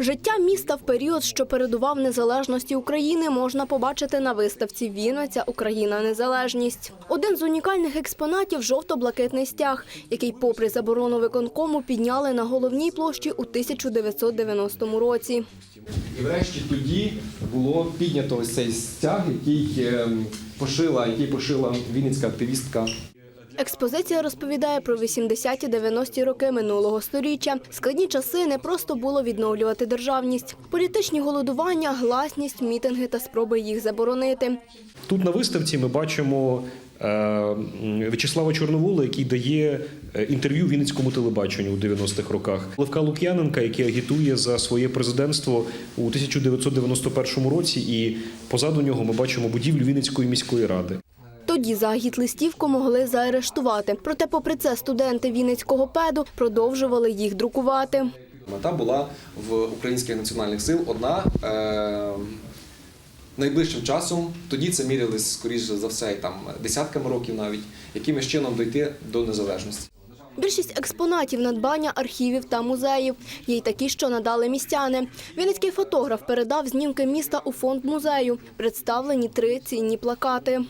Життя міста в період, що передував незалежності України, можна побачити на виставці Вінниця Україна Незалежність. Один з унікальних експонатів жовто-блакитний стяг, який, попри заборону виконкому, підняли на головній площі у 1990 році. І врешті тоді було піднято ось цей стяг, який ем, пошила, який пошила вінницька активістка Експозиція розповідає про 80-90-ті роки минулого сторіччя. Складні часи не просто було відновлювати державність. Політичні голодування, гласність, мітинги та спроби їх заборонити. Тут на виставці ми бачимо е, В'ячеслава Чорновола, який дає е, інтерв'ю Вінницькому телебаченню у 90-х роках. Левка Лук'яненка, який агітує за своє президентство у 1991 році, і позаду нього ми бачимо будівлю Вінницької міської ради. Тоді за агіт-листівку могли заарештувати. Проте, попри це, студенти Вінницького педу продовжували їх друкувати. Мета була в українських національних сил одна. Е, найближчим часом тоді це мірялись, скоріше за все, там десятками років навіть, якимось чином дойти до незалежності. Більшість експонатів надбання архівів та музеїв. Є й такі, що надали містяни. Вінницький фотограф передав знімки міста у фонд музею. Представлені три цінні плакати.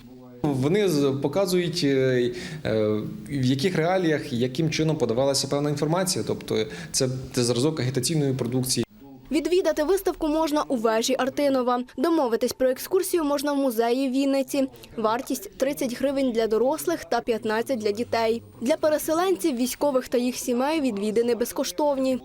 Вони показують, е, е, в яких реаліях, яким чином подавалася певна інформація. Тобто це, зразок агітаційної продукції. Відвідати виставку можна у вежі Артинова. Домовитись про екскурсію можна в музеї Вінниці. Вартість 30 гривень для дорослих та 15 для дітей. Для переселенців, військових та їх сімей відвідини безкоштовні.